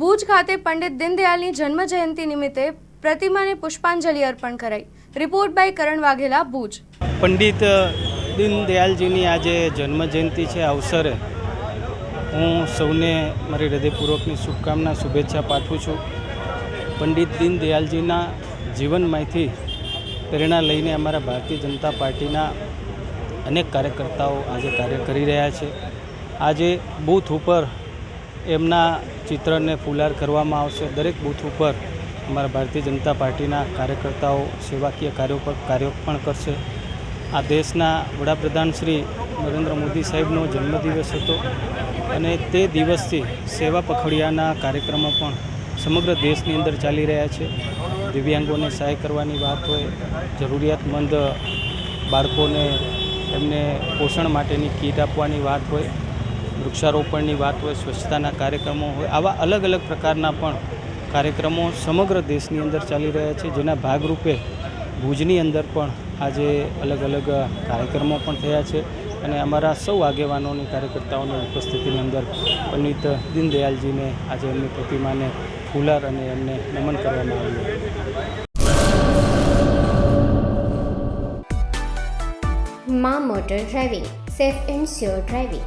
ભુજ ખાતે પંડિત દીનદયાલની જન્મ જયંતિ નિમિત્તે પ્રતિમાને પુષ્પાંજલિ અર્પણ કરાઈ. Report by Karan Vaghela, Bhuj. Pandit દીનદયાલજીની આજે જન્મજયંતિ છે. અવસરે હું સૌને મારી હૃદયપૂર્વકની શુભકામના, શુભેચ્છા પાઠવું છું. પંડિત દીનદયાલજીના જીવનમાંથી પ્રેરણા લઈને અમારા ભારતીય જનતા પાર્ટીના અનેક કાર્યકર્તાઓ આજે કાર્ય કરી રહ્યા છે. આજે બૂથ ઉપર એમના ચિત્રને ફુલાર કરવામાં આવશે. દરેક બૂથ ઉપર અમારા ભારતીય જનતા પાર્ટીના કાર્યકર્તાઓ, સેવાકીય કાર્યો પર કાર્યો પણ કરશે. આ દેશના વડાપ્રધાન શ્રી નરેન્દ્ર મોદી સાહેબનો જન્મદિવસ હતો અને તે દિવસથી સેવા પખડિયાના કાર્યક્રમો પણ સમગ્ર દેશની અંદર ચાલી રહ્યા છે. દિવ્યાંગોને સહાય કરવાની વાત હોય, જરૂરિયાતમંદ બાળકોને એમને પોષણ માટેની કીટ આપવાની વાત હોય વૃક્ષારોપણની વાત હોય, સ્વચ્છતાના કાર્યક્રમો હોય, આવા અલગ અલગ પ્રકારના પણ કાર્યક્રમો સમગ્ર દેશની અંદર ચાલી રહ્યા છે, જેના ભાગરૂપે ભુજની અંદર પણ આજે અલગ અલગ કાર્યક્રમો પણ થયા છે અને અમારા સૌ આગેવાનોની, કાર્યકર્તાઓની ઉપસ્થિતિની અંદર પંડિત દીનદયાલજીને આજે એમની પ્રતિમાને ફૂલાર અને એમને નમન કરવામાં આવ્યું મા motor driving, safe and sure driving.